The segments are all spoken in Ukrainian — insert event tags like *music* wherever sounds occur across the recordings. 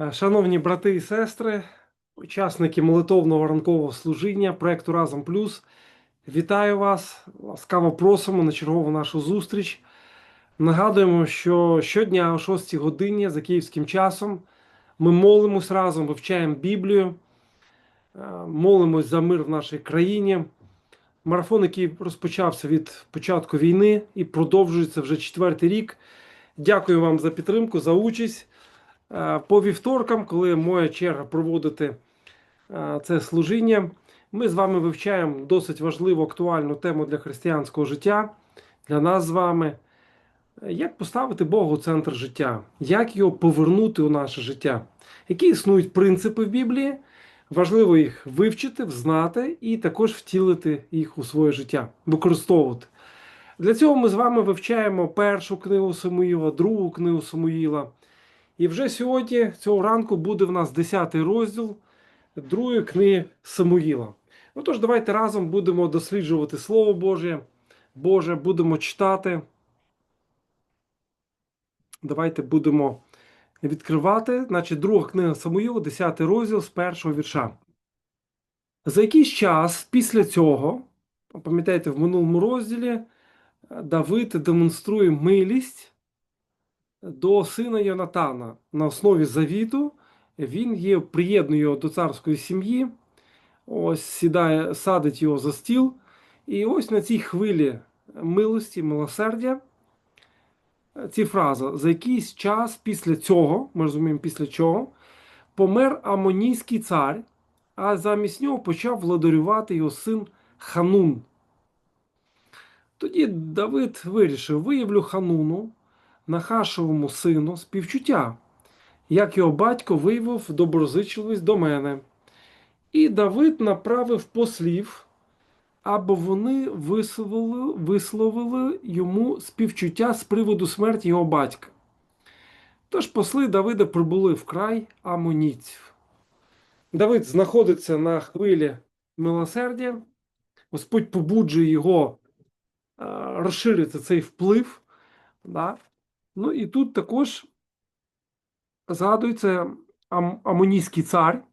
Е, Шановні брати і сестри, учасники молитовного ранкового служіння проекту Разом Плюс, вітаю вас! Ласкаво просимо на чергову нашу зустріч. Нагадуємо, що щодня о 6 годині за київським часом ми молимось разом, вивчаємо Біблію, е, молимось за мир в нашій країні. Марафон, який розпочався від початку війни і продовжується вже четвертий рік. Дякую вам за підтримку, за участь. Е, По вівторкам, коли моя черга проводити е, це служіння, ми з вами вивчаємо досить важливу актуальну тему для християнського життя, для нас з вами. Як поставити Бога у центр життя, як його повернути у наше життя, які існують принципи в Біблії, важливо їх вивчити, взнати і також втілити їх у своє життя, використовувати. Для цього ми з вами вивчаємо першу книгу Самуїла, другу книгу Самуїла. І вже сьогодні, цього ранку, буде в нас 10 розділ другої книги Самуїла. Отож, давайте разом будемо досліджувати Слово Боже, Боже, будемо читати. Давайте будемо відкривати. Значить, друга книга Самуїла, 10 розділ з першого вірша. За якийсь час після цього, пам'ятаєте, в минулому розділі Давид демонструє милість до сина Йонатана на основі завіту. Він є приєднує його до царської сім'ї, ось сідає, садить його за стіл. І ось на цій хвилі милості, милосердя. Ці фрази за якийсь час після цього, ми розуміємо, після чого, помер Амонійський цар, а замість нього почав владарювати його син Ханун. Тоді Давид вирішив: виявлю Хануну, Нахашовому сину, співчуття, як його батько виявив доброзичливість до мене. І Давид направив послів, аби вони висловили, висловили йому співчуття з приводу смерті його батька. Тож посли Давида прибули в край амонійців. Давид знаходиться на хвилі милосердя. Господь побуджує його е, розширити цей вплив. Да? Ну і тут також згадується Ам- Амонійський цар,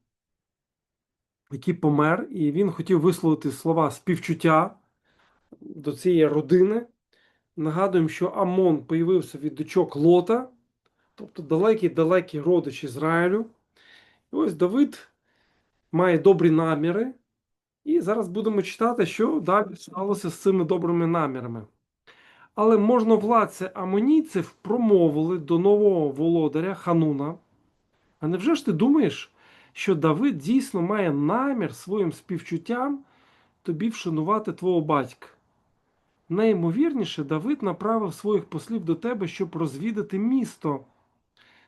який помер, і він хотів висловити слова співчуття до цієї родини. Нагадуємо, що Амон появився від дочок Лота, тобто далекий-далекий родич Ізраїлю. І ось Давид має добрі наміри. І зараз будемо читати, що далі сталося з цими добрими намірами. Але можновладці амонійців промовили до нового володаря Хануна. А невже ж ти думаєш, що Давид дійсно має намір своїм співчуттям тобі вшанувати твого батька? Найімовірніше, Давид направив своїх послів до тебе, щоб розвідати місто,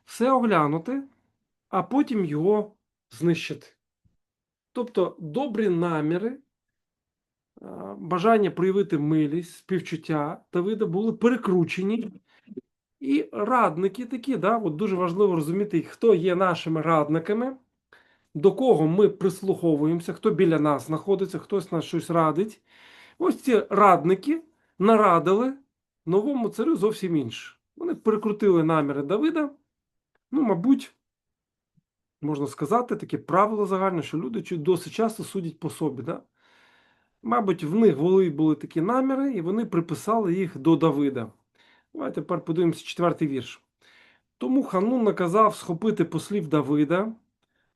все оглянути, а потім його знищити. Тобто добрі наміри бажання проявити милість, співчуття Давида були перекручені. І радники такі, да, от дуже важливо розуміти, хто є нашими радниками, до кого ми прислуховуємося, хто біля нас знаходиться, хтось нас щось радить. Ось ці радники нарадили новому царю зовсім інше. Вони перекрутили наміри Давида. Ну, мабуть, можна сказати, таке правило загальне, що люди досить часто судять по собі. Да? Мабуть, в них були, були такі наміри, і вони приписали їх до Давида. Давайте тепер подивимося четвертий вірш. Тому Ханун наказав схопити послів Давида,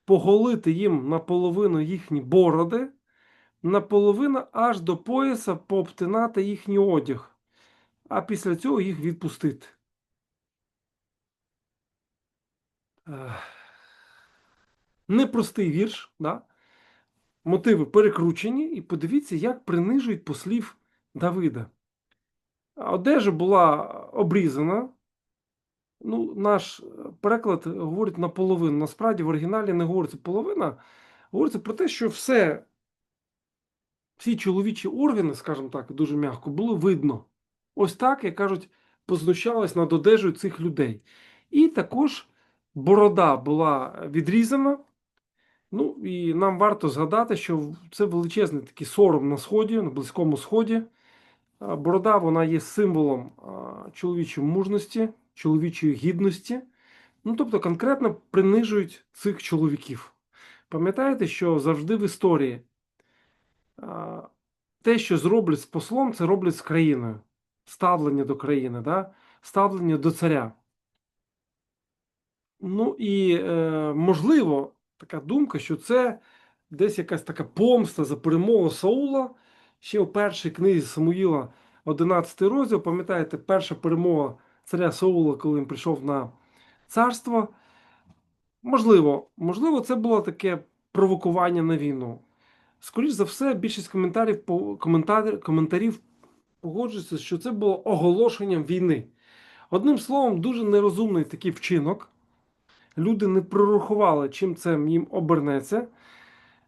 поголити їм наполовину їхні бороди, наполовину аж до пояса пообтинати їхній одяг, а після цього їх відпустити. Непростий вірш, да? Мотиви перекручені, і подивіться, як принижують послів Давида. Одежа була обрізана. Ну, наш переклад говорить наполовину. Насправді в оригіналі не говориться половина, говориться про те, що все, всі чоловічі органи, скажімо так, дуже м'яко, було видно. Ось так, як кажуть, познущались над одежею цих людей. І також борода була відрізана. Ну, і нам варто згадати, що це величезний такий сором на сході, на Близькому Сході. Борода вона є символом чоловічої мужності, чоловічої гідності. Ну, тобто, конкретно принижують цих чоловіків. Пам'ятаєте, що завжди в історії те, що зроблять з послом, це роблять з країною. Ставлення до країни, да? ставлення до царя. Ну і е, можливо, така думка, що це десь якась така помста за перемогу Саула. Ще у першій книзі Самуїла, 11 розділ, пам'ятаєте, перша перемога царя Саула, коли він прийшов на царство. Можливо, можливо, це було таке провокування на війну. Скоріше за все, більшість коментарів коментарів, коментарів погоджується, що це було оголошенням війни. Одним словом, дуже нерозумний такий вчинок. Люди не прорахували, чим це їм обернеться.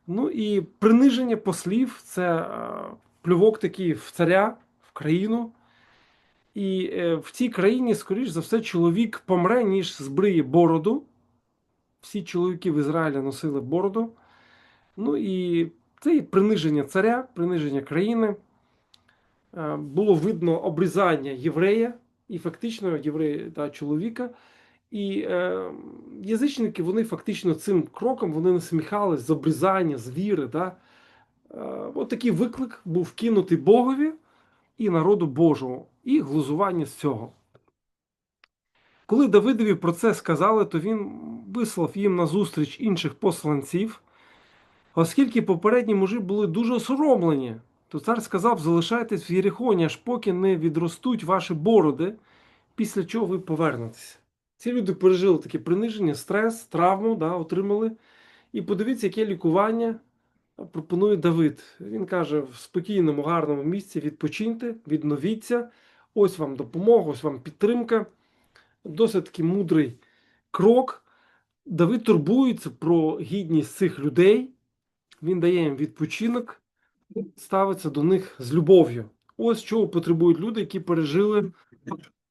Ну і приниження послів це е, плювок такий в царя, в країну. І е, в цій країні, скоріш за все, чоловік помре, ніж збриє бороду. Всі чоловіки в Ізраїлі носили бороду. Ну і це і приниження царя, приниження країни. Е, було видно обрізання єврея, і фактично єврея та чоловіка. І е, язичники вони фактично цим кроком вони насміхались з обрізання, з віри. Да? Е, От такий виклик був кинутий Богові і народу Божому, і глузування з цього. Коли Давидові про це сказали, то він вислав їм назустріч інших посланців, оскільки попередні мужі були дуже осоромлені, то цар сказав: залишайтесь в Єрихоні, аж поки не відростуть ваші бороди, після чого ви повернетеся. Ці люди пережили таке приниження, стрес, травму, да, отримали. І подивіться, яке лікування пропонує Давид. Він каже: в спокійному, гарному місці відпочиньте, відновіться. Ось вам допомога, ось вам підтримка. Досить таки мудрий крок. Давид турбується про гідність цих людей. Він дає їм відпочинок, ставиться до них з любов'ю. Ось чого потребують люди, які пережили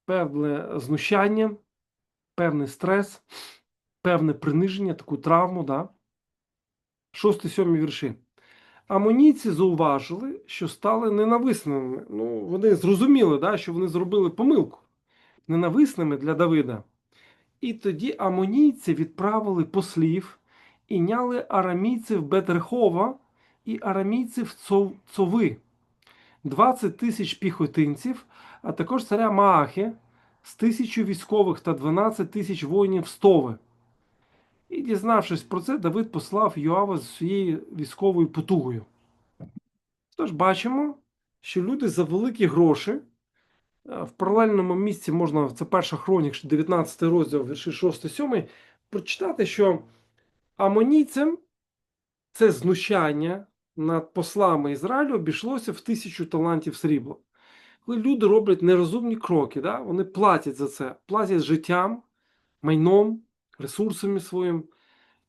певне знущання певний стрес, певне приниження, таку травму. Да? Шостий сьомий вірші. Амонійці зауважили, що стали ненависними. Ну, Вони зрозуміли, да, що вони зробили помилку ненависними для Давида. І тоді амонійці відправили послів і няли арамійців Бетрехова і арамійців Цови, 20 тисяч піхотинців, а також царя Маахи, з тисячу військових та 12 тисяч воїнів стови. І, дізнавшись про це, Давид послав Йоава з своєю військовою потугою. Тож бачимо, що люди за великі гроші е, в паралельному місці можна, це перша хронік, 19 розділ, вірші 6-7, прочитати, що амонійцям це знущання над послами Ізраїлю обійшлося в тисячу талантів срібла коли люди роблять нерозумні кроки, да? вони платять за це, платять життям, майном, ресурсами своїм.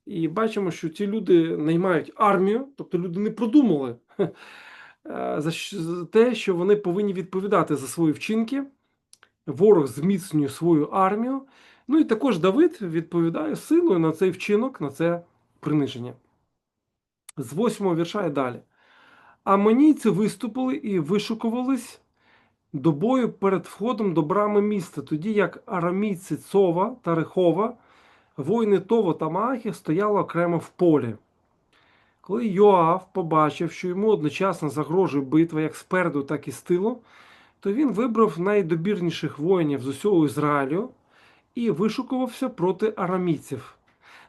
І бачимо, що ці люди наймають армію, тобто люди не продумали *laughs* е, за те, що вони повинні відповідати за свої вчинки. Ворог зміцнює свою армію. Ну і також Давид відповідає силою на цей вчинок, на це приниження. З восьмого вірша і далі. Амонійці виступили і вишукувались до бою перед входом до брами міста, тоді як арамійці Цова та Рехова, воїни Того та Маахи стояли окремо в полі. Коли Йоав побачив, що йому одночасно загрожує битва як спереду, так і з тилу, то він вибрав найдобірніших воїнів з усього Ізраїлю і вишукувався проти арамійців.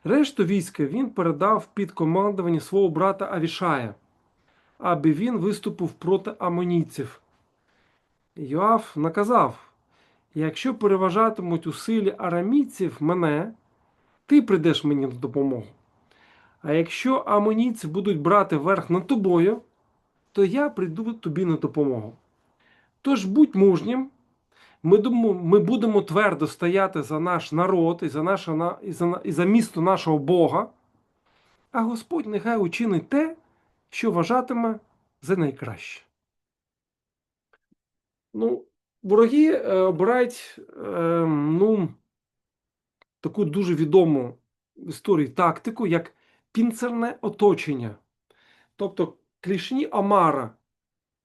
Решту війська він передав під командування свого брата Авішая, аби він виступив проти амонійців. Йоав наказав: якщо переважатимуть у силі арамійців мене, ти прийдеш мені на допомогу. А якщо амонійці будуть брати верх над тобою, то я прийду тобі на допомогу. Тож будь мужнім, ми ми будемо твердо стояти за наш народ і за, наше, і, за, і за місто нашого Бога, а Господь нехай учинить те, що вважатиме за найкраще. Ну, вороги е, обирають е, ну, таку дуже відому в історії тактику, як пінцерне оточення. Тобто клішні Амара.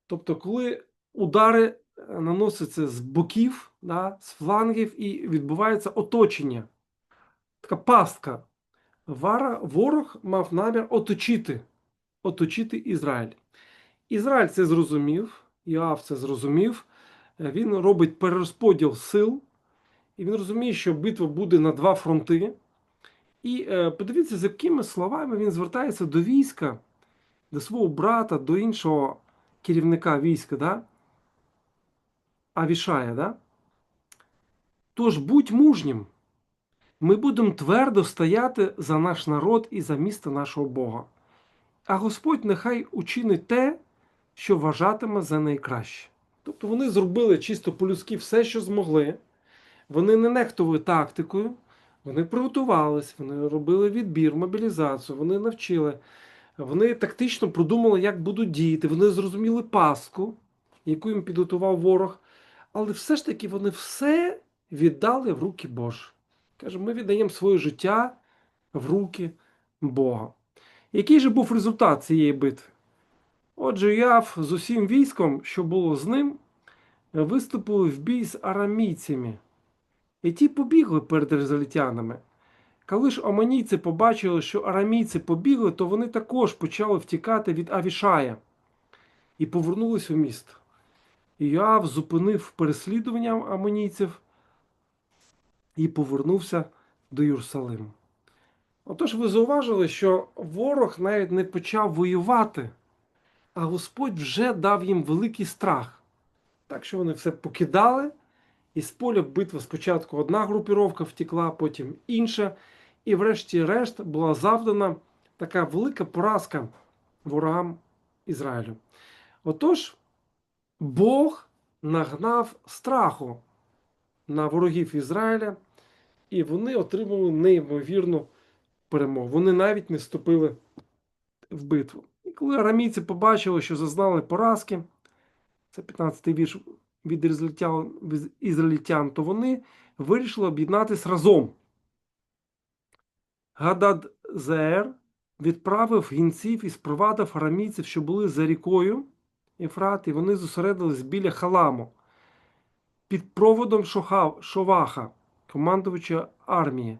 Тобто, коли удари е, наносяться з боків, да, з флангів і відбувається оточення. така пастка. Вара, ворог мав намір оточити, оточити Ізраїль. Ізраїль це зрозумів, Іав це зрозумів. Е, Він робить перерозподіл сил, і він розуміє, що битва буде на два фронти. І е, подивіться, з якими словами він звертається до війська, до свого брата, до іншого керівника війська, да? Авішая. Да? Тож будь мужнім. Ми будемо твердо стояти за наш народ і за місто нашого Бога. А Господь нехай учинить те, що вважатиме за найкраще. Тобто вони зробили чисто по-людськи все, що змогли. Вони не нехтували тактикою, вони приготувались, вони робили відбір, мобілізацію, вони навчили, вони тактично продумали, як будуть діяти, вони зрозуміли паску, яку їм підготував ворог. Але все ж таки вони все віддали в руки Божі. Каже, ми віддаємо своє життя в руки Бога. Який же був результат цієї битви? Отже, Яв з усім військом, що було з ним, виступили в бій з арамійцями. І ті побігли перед ізраїльтянами. Коли ж аманійці побачили, що арамійці побігли, то вони також почали втікати від Авішая і повернулись у місто. І Йоав зупинив переслідування аманійців і повернувся до Єрусалиму. Отож, ви зауважили, що ворог навіть не почав воювати, а Господь вже дав їм великий страх. Так що вони все покидали, і з поля битви спочатку одна групіровка втекла, потім інша. І врешті-решт була завдана така велика поразка ворогам Ізраїлю. Отож, Бог нагнав страху на ворогів Ізраїля, і вони отримали неймовірну перемогу. Вони навіть не вступили в битву. Коли арамійці побачили, що зазнали поразки, це 15-й вірш від ізраїльтян, то вони вирішили об'єднатися разом. Гадад Зеер відправив гінців і спровадив арамійців, що були за рікою Ефрат, і вони зосередились біля халаму під проводом Шоваха, командувача армії.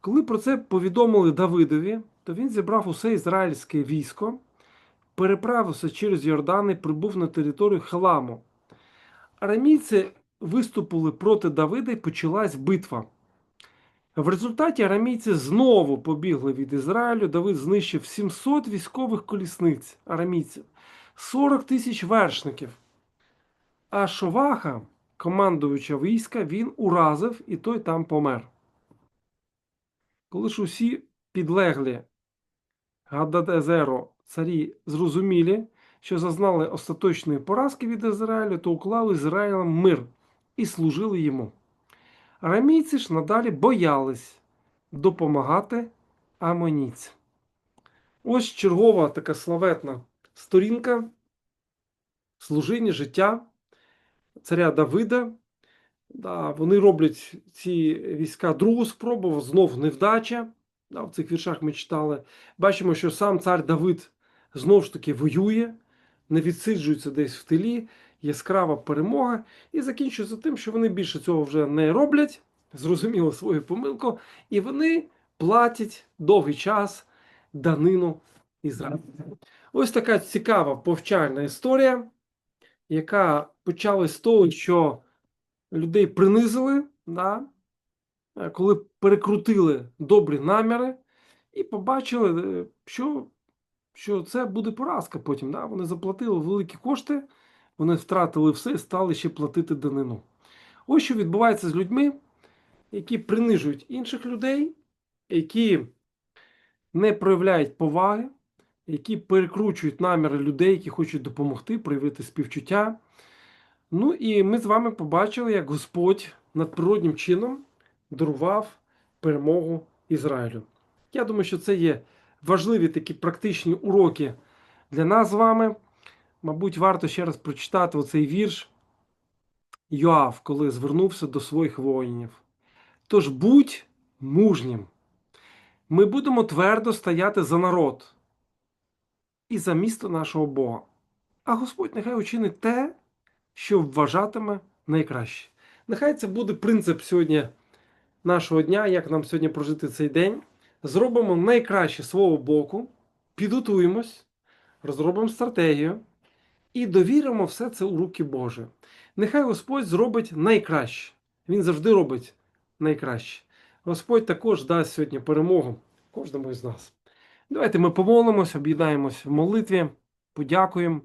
Коли про це повідомили Давидові, то він зібрав усе ізраїльське військо, переправився через Йордан і прибув на територію Халаму. Арамійці виступили проти Давида і почалась битва. В результаті арамійці знову побігли від Ізраїлю. Давид знищив 700 військових колісниць арамійців, 40 тисяч вершників. А Шоваха, командуюча війська, він уразив і той там помер. Коли ж усі підлеглі Гададезеро царі зрозуміли, що зазнали остаточної поразки від Ізраїлю, то уклали Ізраїлем мир і служили йому. Арамійці ж надалі боялись допомагати амонійцям. Ось чергова така славетна сторінка служіння життя царя Давида. Да, вони роблять ці війська другу спробу, знов невдача. Да, в цих віршах ми читали. Бачимо, що сам цар Давид знов ж таки воює, не відсиджується десь в тилі, яскрава перемога, і закінчується тим, що вони більше цього вже не роблять, зрозуміло свою помилку, і вони платять довгий час данину Ізраїлю. Ось така цікава повчальна історія, яка почалась з того, що людей принизили, да, коли перекрутили добрі наміри і побачили, е, що, що це буде поразка потім. Да? Вони заплатили великі кошти, вони втратили все і стали ще платити данину. Ось що відбувається з людьми, які принижують інших людей, які не проявляють поваги, які перекручують наміри людей, які хочуть допомогти, проявити співчуття. Ну і ми з вами побачили, як Господь надприроднім чином дарував перемогу Ізраїлю. Я думаю, що це є важливі такі практичні уроки для нас з вами. Мабуть, варто ще раз прочитати оцей вірш Йоав, коли звернувся до своїх воїнів. Тож будь мужнім. Ми будемо твердо стояти за народ і за місто нашого Бога. А Господь нехай учинить те, що вважатиме найкраще. Нехай це буде принцип сьогодні нашого дня, як нам сьогодні прожити цей день. Зробимо найкраще свого боку, підготуємось, розробимо стратегію і довіримо все це у руки Божі. Нехай Господь зробить найкраще. Він завжди робить найкраще. Господь також дасть сьогодні перемогу кожному із нас. Давайте ми помолимось, об'єднаємось в молитві, подякуємо.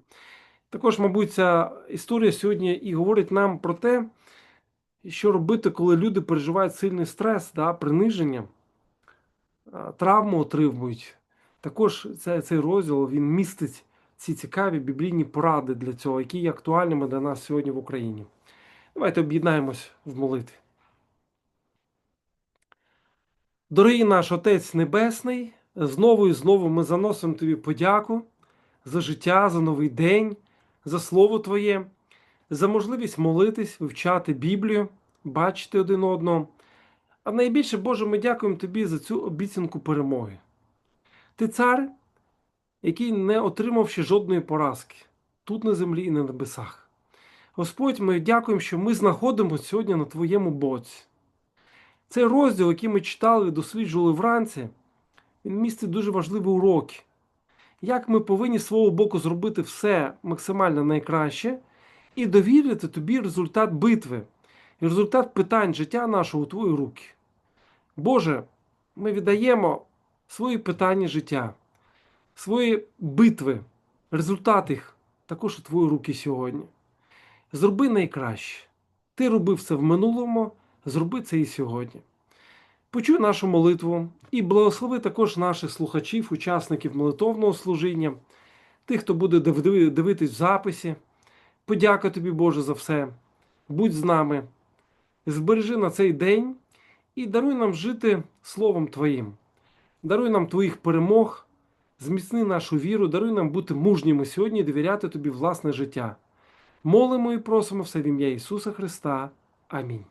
Також, мабуть, ця історія сьогодні і говорить нам про те, що робити, коли люди переживають сильний стрес, да, приниження, травму отримують. Також цей, цей розділ він містить ці цікаві біблійні поради для цього, які є актуальними для нас сьогодні в Україні. Давайте об'єднаємось в молитві. Дорогий наш Отець Небесний, знову і знову ми заносимо Тобі подяку за життя, за новий день, за Слово Твоє, за можливість молитись, вивчати Біблію, бачити один одного. А найбільше, Боже, ми дякуємо Тобі за цю обіцянку перемоги. Ти цар, який не отримав ще жодної поразки тут на землі і на небесах. Господь, ми дякуємо, що ми знаходимося сьогодні на Твоєму боці. Цей розділ, який ми читали, досліджували вранці, він містить дуже важливі уроки. Як ми повинні з свого боку зробити все максимально найкраще і довірити тобі результат битви і результат питань життя нашого у твої руки. Боже, ми віддаємо свої питання життя, свої битви, результат їх також у твої руки сьогодні. Зроби найкраще. Ти робив це в минулому, зроби це і сьогодні. Почуй нашу молитву і благослови також наших слухачів, учасників молитовного служіння, тих, хто буде дивитись в записі. Подяка тобі, Боже, за все. Будь з нами. Збережи на цей день і даруй нам жити Словом Твоїм. Даруй нам Твоїх перемог, зміцни нашу віру, даруй нам бути мужніми сьогодні і довіряти Тобі власне життя. Молимо і просимо все в ім'я Ісуса Христа. Амінь.